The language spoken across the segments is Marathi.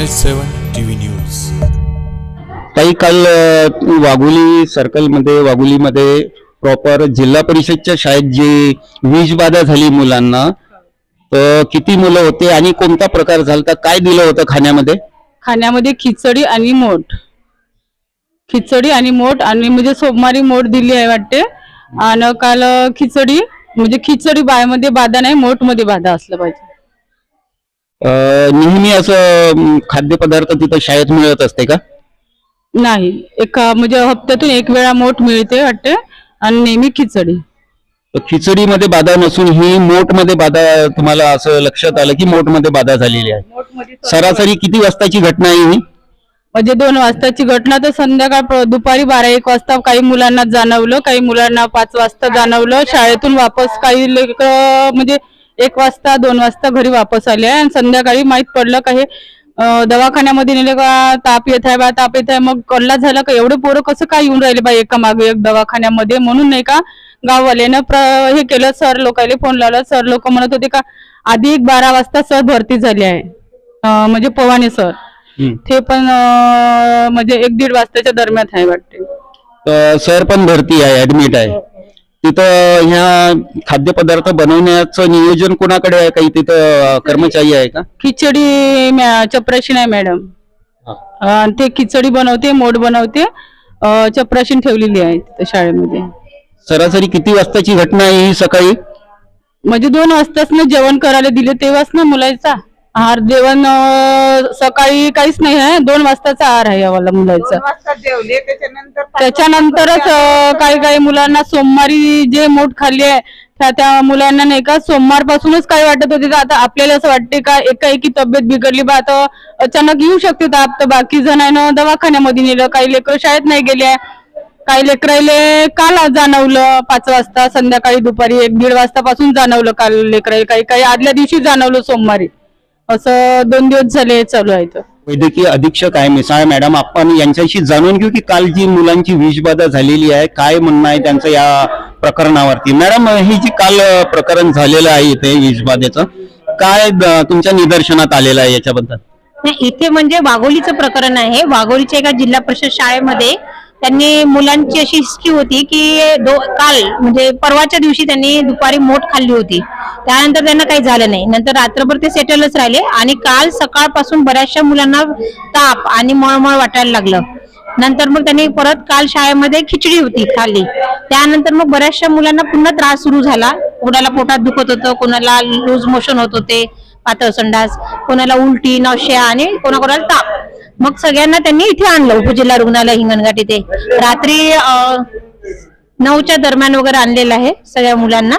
H seven T V news काही काल वाघोली सर्कलमध्ये वाघोलीमध्ये प्रॉपर जिल्हा परिषदच्या शाळेत जी वीज बाधा झाली मुलांना तर किती मुलं होते आणि कोणता प्रकार झाला काय दिलं होतं खाण्यामध्ये? खाण्यामध्ये खिचडी आणि मोठ. खिचडी आणि मोठ आणि म्हणजे सोमवारी मोठ दिली आहे वाटते. आणि काल खिचडी म्हणजे खिचडी बायमध्ये बाधा नाही मोठमध्ये बाधा असलं पाहिजे. नेहमी असं खाद्यपदार्थ तिथं शाळेत मिळत असते का? नाही. एक म्हणजे हप्त्यातून एक वेळा मोठ मिळते वाटते आणि नेहमी खिचडी. तर खिचडीमध्ये बाधा नसून ही मोठमध्ये बाधा तुम्हाला असं लक्षात आलं की मोठमध्ये बाधा झालेली आहे. सरासरी किती वाजताची घटना आहे ही? म्हणजे दोन वाजताची घटना तर संध्याकाळ प- दुपारी बारा एक वाजता काही मुलांना जाणवलं काही मुलांना पाच वाजता जाणवलं. शाळेतून वापस काही लेक म्हणजे एक वाजता दोन वाजता घरी वापस आले आणि संध्याकाळी माहीत पडलं का हे दवाखान्यामध्ये नेले का ताप येत आहे बा ताप येत आहे. मग कल्ला झाला का एवढे पोरं कसं काय येऊन राहिले बा एका मागे एक दवाखान्यामध्ये? म्हणून नाही का गाववाल्यानं प्र हे केलं सर लोकांना फोन लावला. सर लोक म्हणत होते का आधी एक बारा वाजता सर भरती झाली आहे. म्हणजे पवाने सर. ते पण म्हणजे एक दीड वाजताच्या दरम्यान आहे वाटते. सर पण भरती आहे ऍडमिट आहे. तिथं ह्या खाद्यपदार्थ बनवण्याचं नियोजन कोणाकडे आहे? काही तिथं कर्मचारी आहे का? खिचडी मॅ- चपराशी नाही मॅडम. अं, ते खिचडी बनवते मोड बनवते अं, चपराशीन ठेवलेली आहे तिथं शाळेमध्ये. सरासरी किती वाजताची घटना आहे ही सकाळी? म्हणजे दोन वाजताच ना जेवण करायला दिले तेव्हाच ना मुलाचा आहार जेवण अं, सकाळी काहीच नाही आहे. दोन वाजताचा आहार आहे यावाला मुलाचा. वाजता जेवले त्याच्यानंतर पाच त्याच्यानंतरच अं, काही काही मुलांना सोमवारी जे मोठ खाल्ली आहे त्या त्या मुलांना नाही का सोमवार पासूनच काय वाटत होते. तर आता आपल्याला असं वाटते का एकाएकी तब्येत बिघडली बा आता अचानक येऊ शकते ताप तर बाकी जणांना दवाखान्यामध्ये नेलं. काही लेकर शाळेत नाही गेले काही लेकरायले काल जाणवलं पाच वाजता संध्याकाळी दुपारी एक दीड वाजतापासून जाणवलं काल लेकरायला. काही काही आदल्या दिवशी जाणवलं सोमवारी. असं दोन दिवस झाले चालू आहे इथं. वैद्यकीय अधीक्षक आहे मिसाळ मॅडम आपण यांच्याशी जाणून घेऊ की काल जी मुलांची विषबाधा झालेली आहे काय म्हणणं आहे त्यांचं या प्रकरणावरती? मॅडम हे जी काल प्रकरण झालेलं आहे इथे विषबाधेचं काय तुमच्या निदर्शनात आलेलं आहे याच्याबद्दल? नाही इथे म्हणजे वाघोलीचं प्रकरण आहे. वाघोलीच्या एका जिल्हा परिषद शाळेमध्ये त्यांनी मुलांची अशी हिस्ट्री होती की दो काल म्हणजे परवाच्या दिवशी त्यांनी दुपारी मोठ खाल्ली होती. त्यानंतर त्यांना काही झालं नाही. नंतर रात्रभर ते सेटलच राहिले आणि काल सकाळपासून बऱ्याचशा मुलांना ताप आणि मळमळ वाटायला लागलं. नंतर मग त्यांनी परत काल शाळेमध्ये खिचडी होती खाली त्यानंतर मग बऱ्याचशा मुलांना पुन्हा त्रास सुरू झाला. कोणाला पोटात दुखत होतं कोणाला लूज मोशन होत होते पातळ संडास कोणाला उलटी नौशा आणि कोणाकोणाला ताप. मग सगळ्यांना त्यांनी इथे आणलं उपजिल्हा रुग्णालय हिंगणघाट इथे. रात्री नऊच्या दरम्यान वगैरे आणलेलं आहे सगळ्या मुलांना.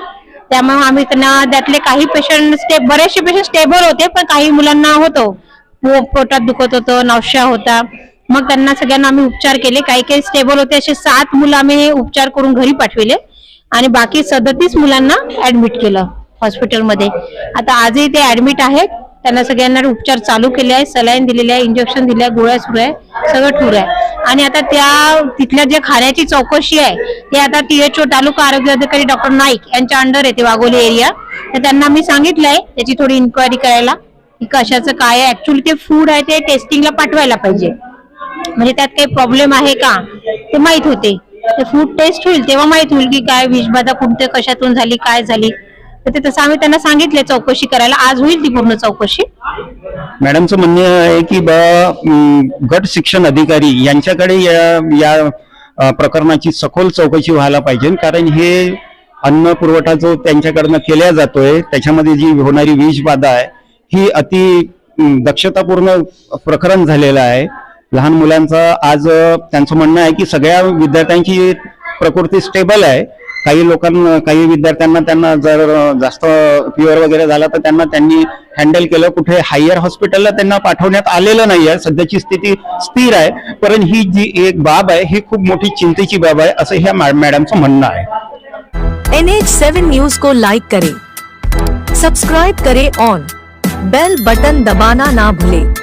त्यामुळे आम्ही त्यांना त्यातले काही पेशंट स्टेप बरेचसे पेशंट स्टेबल होते पण काही मुलांना होतो. पोटात दुखत होतं नवशा होता. मग त्यांना सगळ्यांना आम्ही उपचार केले. काही काही स्टेबल होते. असे सात मुलं आम्ही उपचार करून घरी पाठविले. आणि बाकी सदतीस मुलांना ऍडमिट केलं हॉस्पिटलमध्ये आता आजही ते ऍडमिट आहेत. त्यांना सगळ्यांना उपचार चालू केले आहे सलाईन दिलेले आहे इंजेक्शन दिले आहे गोळ्या सुरू आहे सगळं ठूर आहे. आणि आता त्या तिथल्या जे खाण्याची चौकशी आहे ते आता टीएचओ तालुका आरोग्य अधिकारी डॉक्टर नाईक यांच्या अंडर येते वाघोली एरिया तर त्यांना मी सांगितलंय त्याची थोडी इन्क्वायरी करायला की कशाचं काय आहे. ऍक्च्युली ते फूड आहे ते टेस्टिंगला पाठवायला पाहिजे. म्हणजे त्यात काही प्रॉब्लेम आहे का? ते माहीत होते. ते फूड टेस्ट होईल तेव्हा माहीत होईल की काय विषबाधा कोणत्या कशातून झाली काय झाली. तर ते तसं आम्ही त्यांना सांगितले चौकशी करायला. आज होईल ती पूर्ण चौकशी. मॅडमचं म्हणणं आहे की बा गट शिक्षण अधिकारी यांच्याकडे या या प्रकरणाची सखोल चौकशी व्हायला पाहिजे. कारण हे अन्न पुरवठा जो त्यांच्याकडनं केला जातोय त्याच्यामध्ये जी होणारी विषबाधा आहे ही अति दक्षतापूर्ण प्रकरण झालेलं आहे. लहान मुलांचं आज त्यांचं म्हणणं आहे की सगळ्या विद्यार्थ्यांची प्रकृती स्टेबल आहे. काही लोकांना काही विद्यार्थ्यांना त्यांना जर जास्त फिवर वगैरे झाला तर त्यांना त्यांनी हँडल केलं. कुठे हायर हॉस्पिटलला त्यांना पाठवण्यात आलेलं नाही आहे. सध्याची स्थिती स्थिर आहे. पण ही जी एक बाब आहे ही खूप मोठी चिंतेची बाब आहे असं ह्या मॅडमचं म्हणणं आहे. एन एच सेवन न्यूज को लाइक करे सब्सक्राइब करे ऑन बेल बटन दबाना ना भूलें।